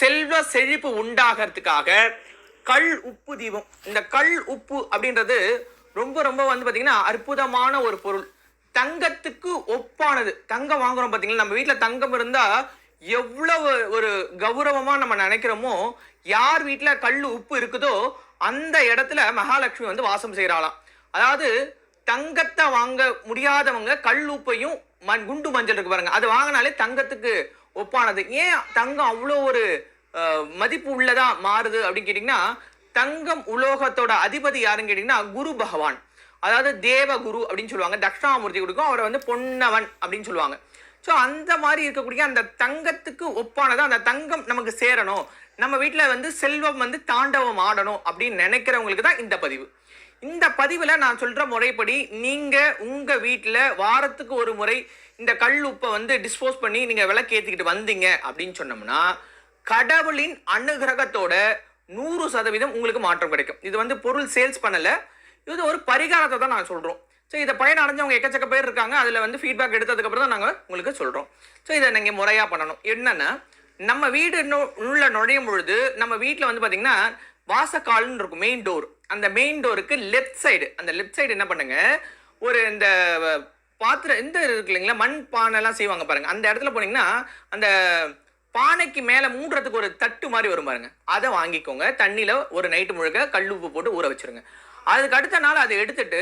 செல்வ செழிப்பு உண்டாகிறதுக்காக கல் உப்பு தீபம். இந்த கல் உப்பு அப்படின்றது ரொம்ப ரொம்ப வந்து பார்த்திங்கன்னா அற்புதமான ஒரு பொருள். தங்கத்துக்கு ஒப்பானது. தங்கம் வாங்குறோம் பாத்தீங்களா? நம்ம வீட்டில் தங்கம் இருந்தால் எவ்வளவு ஒரு கௌரவமாக நம்ம நினைக்கிறோமோ யார் வீட்டில் கல் உப்பு இருக்குதோ அந்த இடத்துல மகாலட்சுமி வந்து வாசம் செய்கிறாளாம் அதாவது தங்கத்தை வாங்க முடியாதவங்க கல் உப்பையும் மண் குண்டு மஞ்சள் இருக்கு பாருங்க. அது வாங்கினாலே தங்கத்துக்கு ஒப்பானது. ஏன் தங்கம் அவ்வளோ ஒரு மதிப்பு உள்ளதா மாறுது அப்படின்னு கேட்டிங்கன்னா தங்கம் உலோகத்தோட அதிபதி யாருன்னு கேட்டிங்கன்னா குரு பகவான். அதாவது தேவகுரு அப்படின்னு சொல்லுவாங்க. தட்சிணாமூர்த்தி கொடுக்கும். அவரை வந்து பொன்னவன் அப்படின்னு சொல்லுவாங்க. ஸோ அந்த மாதிரி இருக்கக்கூடிய அந்த தங்கத்துக்கு ஒப்பானது அந்த தங்கம் நமக்கு சேரணும். நம்ம வீட்டில் வந்து செல்வம் வந்து தாண்டவம் ஆடணும் அப்படின்னு நினைக்கிறவங்களுக்கு தான் இந்த பதிவு. இந்த பதிவில் நான் சொல்கிற முறைப்படி நீங்கள் உங்கள் வீட்டில் வாரத்துக்கு ஒரு முறை இந்த கல் உப்பை வந்து டிஸ்போஸ் பண்ணி நீங்கள் விளக்கு ஏற்றிக்கிட்டு வந்தீங்க அப்படின்னு சொன்னோம்னா கடவுளின் அனுகிரகத்தோட நூறு சதவீதம் உங்களுக்கு மாற்றம் கிடைக்கும். இது வந்து பொருள் சேல்ஸ் பண்ணலை இது ஒரு பரிகாரத்தை தான் நான் சொல்கிறோம் ஸோ இதை பயன் அடைஞ்சவங்க எக்கச்சக்க பேர் இருக்காங்க. அதில் வந்து ஃபீட்பேக் எடுத்ததுக்கப்புறம் தான் நாங்கள் உங்களுக்கு சொல்கிறோம் ஸோ இதை நீங்கள் முறையாக பண்ணணும். என்னென்னா நம்ம வீடு நு- உள்ள நுழையும் பொழுது நம்ம வீட்டில் வந்து பார்த்தீங்கன்னா வாசக்கால்னு இருக்கும் மெயின் டோர் அந்த மெயின் டோருக்கு லெஃப்ட் சைடு அந்த லெஃப்ட் சைடு என்ன பண்ணுங்கள் ஒரு இந்த பாத்திரம் இந்த இருக்கு இல்லைங்களா? மண் பானைலாம் செய்வாங்க பாருங்க. அந்த இடத்துல போனீங்கன்னா அந்த பானைக்கு மேலே மூடுறதுக்கு ஒரு தட்டு மாதிரி வரும் பாருங்க. அதை வாங்கிக்கோங்க. தண்ணியில் ஒரு நைட்டு முழுக்க கல் உப்பு போட்டு ஊற வச்சுருங்க. அதுக்கு அடுத்த நாள் அதை எடுத்துட்டு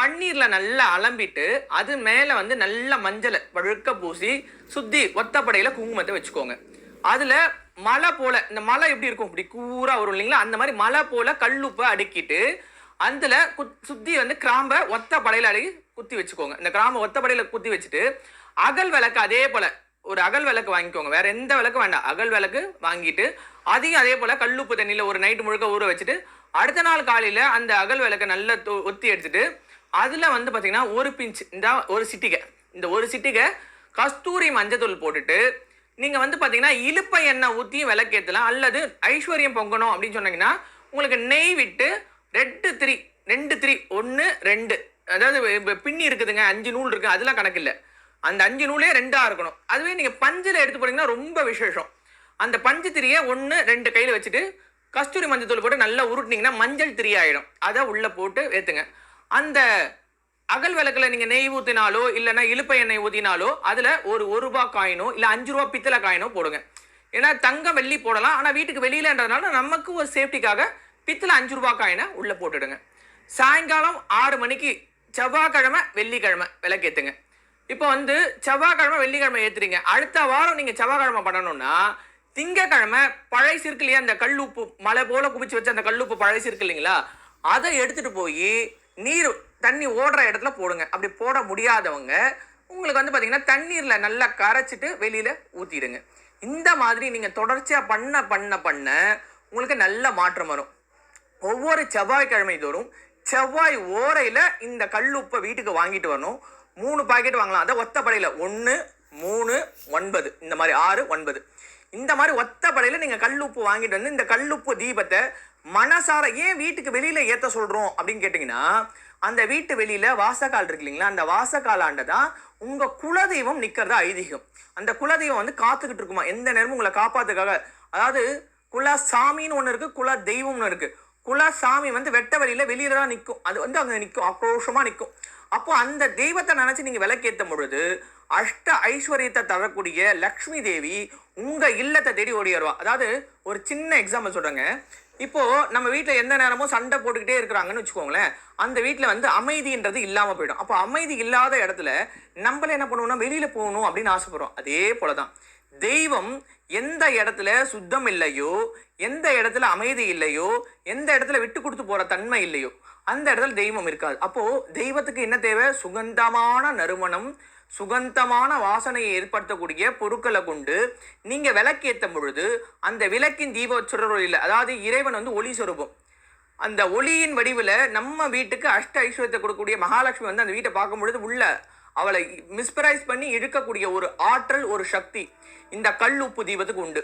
பன்னீரில் நல்லா அலம்பிட்டு அது மேலே வந்து நல்ல மஞ்சளை வழுக்க பூசி சுத்தி ஒத்தப்படையில் குங்குமத்தை வச்சுக்கோங்க. அதில் மலை போல் இந்த மலை எப்படி இருக்கும்? இப்படி கூறாக வரும் இல்லைங்களா? அந்த மாதிரி மலை போல கல்லுப்பை அடுக்கிட்டு அதில் குத் சுற்றி வந்து கிராம்பை ஒத்த படையில் அடி குத்தி வச்சுக்கோங்க. இந்த கிராமம் ஒத்தப்படையில் குத்தி வச்சுட்டு அகல் விளக்கு அதே போல் ஒரு அகல் விளக்கு வாங்கிக்கோங்க. வேற எந்த விளக்கு வேண்டாம். அகல் விளக்கு வாங்கிட்டு அதையும் அதே போல் கல்லுப்பு தண்ணியில் ஒரு நைட்டு முழுக்க ஊற வச்சுட்டு அடுத்த நாள் காலையில் அந்த அகல் விளக்கை நல்லா தொ- ஒத்தி எடுத்துட்டு அதில் வந்து பார்த்தீங்கன்னா ஒரு பிஞ்ச் இந்த ஒரு சிட்டிகை. இந்த ஒரு சிட்டிகை கஸ்தூரி மஞ்சத்தூள் போட்டுட்டு நீங்கள் வந்து பார்த்தீங்கன்னா இலுப்பை எண்ணெய் ஊற்றி விளக்கேற்றலாம் அல்லது ஐஸ்வர்யம் பொங்கணும் அப்படின்னு சொன்னீங்கன்னா உங்களுக்கு நெய் விட்டு ரெட்டு திரி ரெண்டு திரி ஒன்று ரெண்டு அதாவது பின்னி இருக்குதுங்க அஞ்சு நூல் இருக்குது அதெல்லாம் கணக்கு இல்லை. அந்த அஞ்சு நூலே ரெண்டாக இருக்கணும். அதுவே நீங்கள் பஞ்சில் எடுத்து போனீங்கன்னா ரொம்ப விசேஷம். அந்த பஞ்சு திரியை ஒன்று ரெண்டு கையில் வச்சுட்டு கஸ்தூரி மஞ்சள் தூள் போட்டு நல்லா உருட்டினீங்கன்னா மஞ்சள் திரி அதை உள்ளே போட்டு ஏற்றுங்க அந்த அகல் விளக்கில் நீங்கள் நெய் ஊற்றினாலோ இல்லைன்னா இலுப்பை எண்ணெய் ஊற்றினாலோ அதில் ஒரு ஒரு ரூபா காயினோ இல்லை அஞ்சு ரூபா பித்தளை காயினோ போடுங்க. ஏன்னா தங்கம் வெள்ளி போடலாம். ஆனால் வீட்டுக்கு வெளியிலன்றதுனால நமக்கு ஒரு சேஃப்டிக்காக பித்தளை அஞ்சு ரூபா காயினை உள்ளே போட்டுடுங்க. சாயங்காலம் ஆறு மணிக்கு செவ்வாய்க்கிழமை வெள்ளிக்கிழமை விளக்கேற்றுங்க இப்போ வந்து செவ்வாய்க்கிழமை வெள்ளிக்கிழமை ஏற்றுறீங்க அடுத்த வாரம் நீங்கள் செவ்வாய்க்கிழமை பண்ணணும்னா திங்கக்கிழமை பழைசு இருக்கு இல்லையா அந்த உப்பு மலை போல் குவிச்சு வச்ச அந்த கல் உப்பு பழைசு இருக்கு இல்லைங்களா? அதை எடுத்துகிட்டு போய் நீர் தண்ணி ஓடுற இடத்துல போடுங்க. அப்படி போட முடியாதவங்க உங்களுக்கு வந்து பார்த்தீங்கன்னா தண்ணீரில் நல்லா கரைச்சிட்டு வெளியில் ஊற்றிடுங்க இந்த மாதிரி நீங்கள் தொடர்ச்சியாக பண்ண பண்ண பண்ண உங்களுக்கு நல்ல மாற்றம் வரும். ஒவ்வொரு செவ்வாய்க்கிழமை தோறும் செவ்வாய் ஓரையில் இந்த கல்லுப்பை வீட்டுக்கு வாங்கிட்டு வரணும். மூணு பாக்கெட் வாங்கலாம். அதை ஒத்தப்படையில் ஒன்று மூணு ஒன்பது. இந்த மாதிரி ஆறு ஒன்பது. இந்த மாதிரி ஒத்தப்படையில் நீங்கள் கல்லுப்பு வாங்கிட்டு வந்து இந்த கல்லுப்பு தீபத்தை மனசார ஏன் வீட்டுக்கு வெளியில் ஏற்ற சொல்கிறோம் அப்படின்னு கேட்டிங்கன்னா அந்த வீட்டு வெளியில் வாசக்கால் இருக்கு இல்லைங்களா? அந்த வாசக்காலாண்ட தான் உங்கள் குலதெய்வம் நிற்கிறதா ஐதீகம். அந்த குலதெய்வம் வந்து காத்துக்கிட்டு இருக்குமா? எந்த நேரமும் உங்களை காப்பாத்துக்காக அதாவது குல சாமின்னு ஒன்று இருக்குது குல தெய்வம்னு இருக்குது குலா சாமி வந்து வெட்ட வெளியில வெளியில தான் நிற்கும் அது வந்து அங்கே நிற்கும் ஆக்ரோஷமாக நிற்கும் அப்போ அந்த தெய்வத்தை நினச்சி நீங்கள் விளக்கேற்றும் பொழுது அஷ்ட ஐஸ்வர்யத்தை தரக்கூடிய லக்ஷ்மி தேவி உங்கள் இல்லத்தை தேடி ஓடிடுவா அதாவது ஒரு சின்ன எக்ஸாம்பிள் சொல்கிறேங்க இப்போது நம்ம வீட்டில் எந்த நேரமும் சண்டை போட்டுக்கிட்டே இருக்கிறாங்கன்னு வச்சுக்கோங்களேன். அந்த வீட்டில் வந்து அமைதின்றது இல்லாமல் போயிடும். அப்போ அமைதி இல்லாத இடத்துல நம்மள என்ன பண்ணுவோம்னா வெளியில் போகணும் அப்படின்னு ஆசைப்படுறோம். அதே போல தான் தெய்வம் எந்த இடத்துல சுத்தம் இல்லையோ எந்த இடத்துல அமைதி இல்லையோ எந்த இடத்துல விட்டு கொடுத்து போகிற தன்மை இல்லையோ அந்த இடத்துல தெய்வம் இருக்காது. அப்போது தெய்வத்துக்கு என்ன தேவை? சுகந்தமான நறுமணம் சுகந்தமான வாசனையை ஏற்படுத்தக்கூடிய பொருட்களை கொண்டு நீங்கள் விளக்கேற்றும் பொழுது அந்த விளக்கின் தீப இல்லை. அதாவது இறைவன் வந்து ஒளி சொரூபம். அந்த ஒளியின் வடிவில் நம்ம வீட்டுக்கு அஷ்ட ஐஸ்வர்யத்தை கொடுக்கக்கூடிய மகாலட்சுமி வந்து அந்த வீட்டை பார்க்கும் பொழுது உள்ள அவளை மிஸ்பரைஸ் பண்ணி இழுக்கக்கூடிய ஒரு ஆற்றல் ஒரு சக்தி இந்த கல் உப்பு தீபத்துக்கு உண்டு.